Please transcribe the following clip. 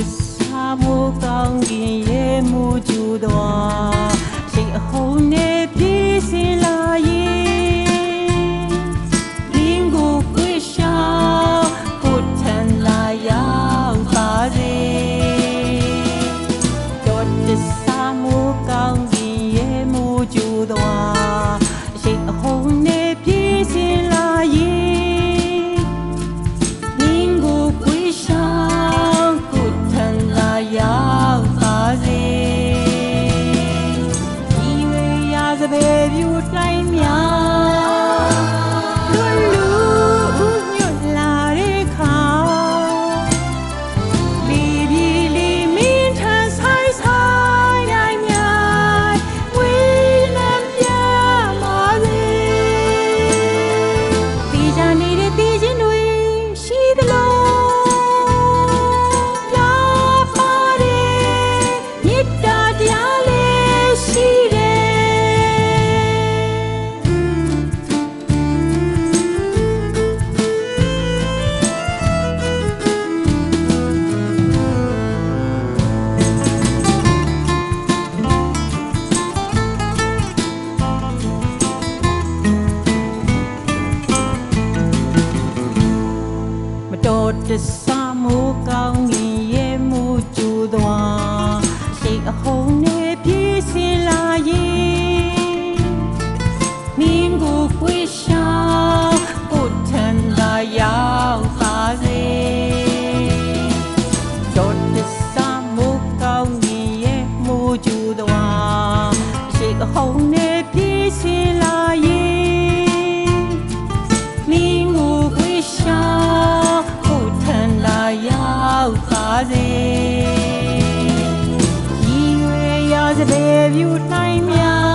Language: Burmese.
的沙漠，当年夜幕就短，醒后那片。 တော်တဆမိုးကောင်းငင်ရဲ့မူကျူသွားစိတ်အဟုန်နဲ့ပြည့်စင်လာရင်မင်းကိုကြွေးရှာကိုထန်သာရောက်ပါစေတော်တဆမိုးကောင်းငင်ရဲ့မူကျူသွားစိတ်အဟုန် စတဲ့ပြူတိုင်းများ